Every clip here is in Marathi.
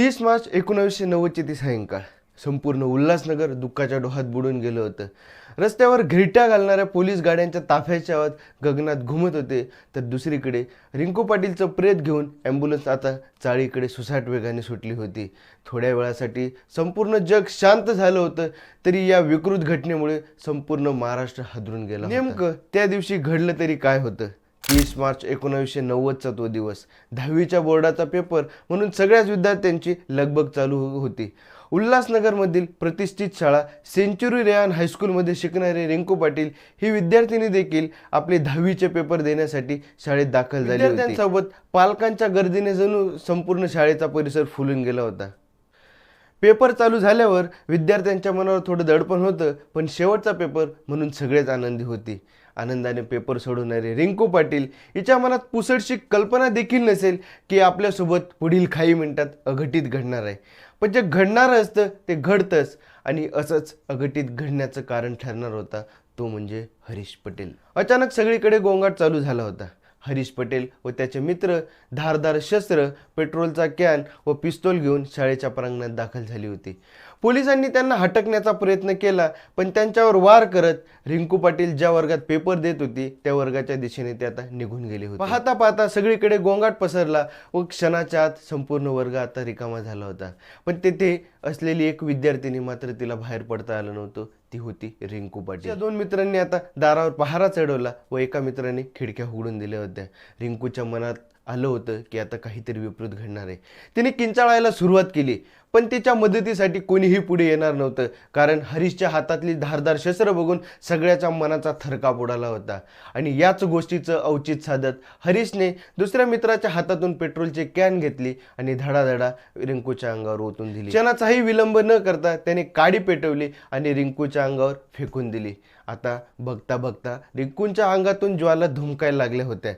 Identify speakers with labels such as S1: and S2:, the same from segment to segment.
S1: तीस मार्च एकोणावीसशे नव्वदची ती सायंकाळ. संपूर्ण उल्हासनगर दुःखाच्या डोहात बुडून गेलं होतं. रस्त्यावर घिरट्या घालणाऱ्या पोलीस गाड्यांच्या ताफ्याच्या आवाज गगनात घुमत होते. तर दुसरीकडे रिंकू पाटीलचं प्रेत घेऊन ॲम्ब्युलन्स आता चाळीकडे सुसाट वेगाने सुटली होती. थोड्या वेळासाठी संपूर्ण जग शांत झालं होतं तरी या विकृत घटनेमुळे संपूर्ण महाराष्ट्र हादरून गेला नेमकं त्या दिवशी घडलं तरी काय होतं? तीस मार्च एकोणावीसशे नव्वदचा तो दिवस. दहावीच्या बोर्डाचा पेपर म्हणून सगळ्याच विद्यार्थ्यांची लगबग चालू हो-, होती. उल्हासनगरमधील प्रतिष्ठित शाळा सेंचुरी रेयान हायस्कूलमध्ये शिकणारे रिंकू पाटील ही विद्यार्थिनी देखील आपले दहावीचे पेपर देण्यासाठी शाळेत दाखल झाली विद्यार्थ्यांसोबत पालकांच्या गर्दीने जणू संपूर्ण शाळेचा परिसर फुलून गेला होता. पेपर चालू झाल्यावर विद्यार्थ्यांच्या मनावर थोडं दडपण होतं पण शेवटचा पेपर म्हणून सगळेच आनंदी होते. आनंदाने पेपर सोडवणारे रिंकू पाटील हिच्या मनात पुसटशी कल्पना देखील नसेल की आपल्यासोबत पुढील काही मिनिटात अघटित घडणार आहे. पण जे घडणारं असतं ते घडतंच आणि असंच अघटित घडण्याचं कारण ठरणार होता तो म्हणजे हरीश पटेल. अचानक सगळीकडे गोंगाट चालू झाला होता. हरीश पटेल व त्याचे मित्र धारदार शस्त्र पेट्रोलचा कॅन व पिस्तोल घेऊन शाळेच्या प्रांगणात दाखल झाली होती. पोलिसांनी त्यांना हटकण्याचा प्रयत्न केला पण त्यांच्यावर वार करत रिंकू पाटील ज्या वर्गात पेपर देत होती त्या वर्गाच्या दिशेने ते आता निघून गेले होते. पाहता पाहता सगळीकडे गोंगाट पसरला व क्षणाच्या आत संपूर्ण वर्ग आता रिकामा झाला होता. पण तेथे असलेली एक विद्यार्थिनी मात्र तिला बाहेर पडता आलं नव्हतं. ती होती रिंकू पाटील दोन मित्रांनी आता दारावर पहारा चढवला व एका मित्राने खिडक्या उघडून दिल्या होत्या. रिंकूच्या मनात आलं होतं की आता काहीतरी विपरीत घडणार आहे. तिने किंचाळायला सुरुवात केली पण तिच्या मदतीसाठी कोणीही पुढे येणार नव्हतं कारण हरीशच्या हातातली धारदार शस्त्र बघून सगळ्याच्या मनाचा थरकाप उडाला होता. आणि याच गोष्टीचं औचित साधत हरीशने दुसऱ्या मित्राच्या हातातून पेट्रोलची कॅन घेतली आणि धडाधडा रिंकूच्या अंगावर ओतून दिली. क्षणाचाही विलंब न करता त्याने काडी पेटवली आणि रिंकूच्या अंगावर फेकून दिली. आता बघता बघता रिंकूंच्या अंगातून ज्वाला धुमकायला लागल्या होत्या.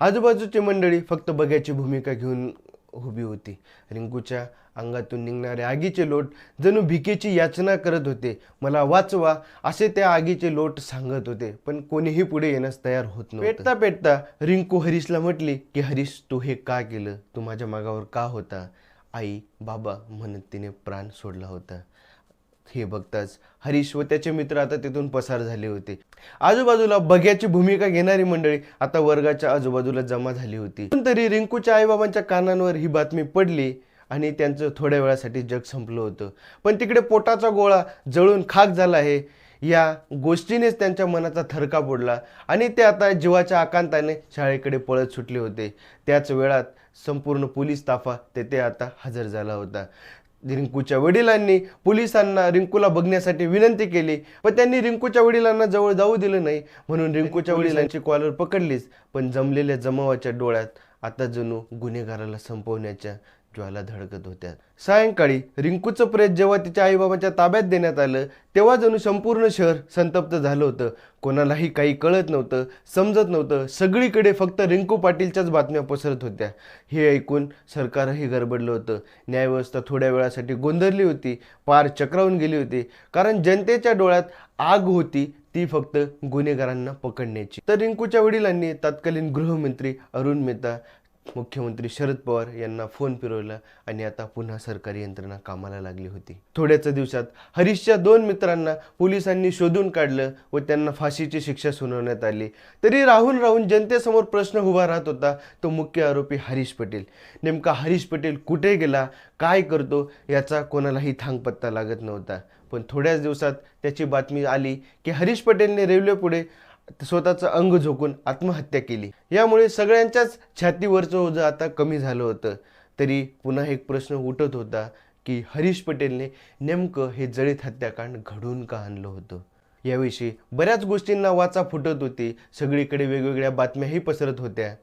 S1: आजूबाजूची मंडळी फक्त बघ्याची भूमिका घेऊन उभी होती. रिंकूच्या अंगातून निघणारे आगीचे लोट जणू भिकेची याचना करत होते. मला वाचवा असे त्या आगीचे लोट सांगत होते पण कोणीही पुढे येण्यास तयार होत नव्हतं. पेटता पेटता रिंकू हरीशला म्हटली की हरीश तू हे का केलं? तू माझ्या मागावर का होता? आई बाबा म्हणत तिने प्राण सोडला होता. हे बघताच हरीश व त्याचे मित्र आता तिथून पसार झाले होते. आजूबाजूला बघ्याची भूमिका घेणारी मंडळी आता वर्गाच्या आजूबाजूला जमा झाली होती. पण तरी रिंकूच्या आईबाबांच्या कानांवर ही बातमी पडली आणि त्यांचं थोड्या वेळासाठी जग संपलं होतं. पण तिकडे पोटाचा गोळा जळून खाक झाला आहे. या गोष्टीनेच त्यांच्या मनाचा थरका पडला आणि ते आता जीवाच्या आकांताने शाळेकडे पळत सुटले होते. त्याच वेळात संपूर्ण पोलीस ताफा तेथे आता हजर झाला होता. रिंकूच्या वडिलांनी पोलिसांना रिंकूला बघण्यासाठी विनंती केली पण त्यांनी रिंकूच्या वडिलांना जवळ जाऊ दिलं नाही. म्हणून रिंकूच्या वडिलांची कॉलर पकडलीच पण जमलेल्या जमावाच्या डोळ्यात आता जणू गुन्हेगाराला संपवण्याच्या ज्वाला धडकत होत्या. सायंकाळी रिंकूचं प्रेत जेव्हा तिच्या आईबाबाच्या ताब्यात देण्यात आलं तेव्हा जणू संपूर्ण शहर संतप्त झालं होतं. कोणालाही काही कळत नव्हतं समजत नव्हतं. सगळीकडे फक्त रिंकू पाटीलच्याच बातम्या पसरत होत्या. हे ऐकून सरकारही गडबडलं होतं. न्यायव्यवस्था थोड्या वेळासाठी गोंधळली होती पार चक्रावून गेली होती. कारण जनतेच्या डोळ्यात आग होती ती फक्त गुन्हेगारांना पकडण्याची. तर रिंकूच्या वडिलांनी तत्कालीन गृहमंत्री अरुण मेहता मुख्यमंत्री शरद पवार यांना फोन फिरवला आणि आता पुन्हा सरकारी यंत्रणा कामाला लागली होती. थोड्याच दिवसात हरीशच्या दोन मित्रांना पोलिसांनी शोधून काढलं व त्यांना फाशीची शिक्षा सुनावण्यात आली. तरी राहून राहून जनतेसमोर प्रश्न उभा राहत होता तो मुख्य आरोपी हरीश पटेल. नेमका हरीश पटेल कुठे गेला काय करतो याचा कोणालाही थांगपत्ता लागत नव्हता. पण थोड्याच दिवसात त्याची बातमी आली की हरीश पटेलने रेल्वे पुढे स्वतःचं अंग झोकून आत्महत्या केली. यामुळे सगळ्यांच्याच छातीवरचं ओझं आता कमी झालं होतं. तरी पुन्हा एक प्रश्न उठत होता की हरीश पटेलने नेमकं हे जळीत हत्याकांड घडवून का आणलं होतं? याविषयी बऱ्याच गोष्टींना वाचा फुटत होती. सगळीकडे वेगवेगळ्या बातम्याही पसरत होत्या.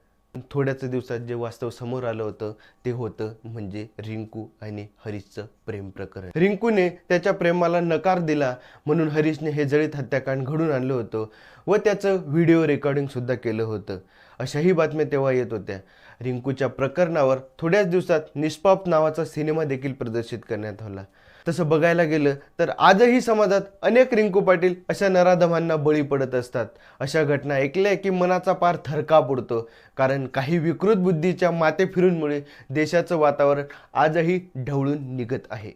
S1: थोड्याच दिवसात जे वास्तव समोर आलं होतं ते होतं म्हणजे रिंकू आणि हरीशचं प्रेम प्रकरण. रिंकूने त्याच्या प्रेमाला नकार दिला म्हणून हरीशने हे जळीत हत्याकांड घडून आणलं होतं व त्याचं व्हिडिओ रेकॉर्डिंग सुद्धा केलं होतं. अशाही बातम्या तेव्हा येत होत्या. रिंकूच्या प्रकरणावर थोड्याच दिवसात निष्पाप नावाचा सिनेमा देखील प्रदर्शित करण्यात आला. तसं बघायला गेलं तर आजही समाजात अनेक रिंकू पाटील अशा नराधमांना बळी पडत असतात. अशा घटना ऐकल्या की मनाचा पार थरका पडतो कारण काही विकृत बुद्धीच्या माते फिरूंमुळे देशाचं वातावरण आजही ढवळून निघत आहे.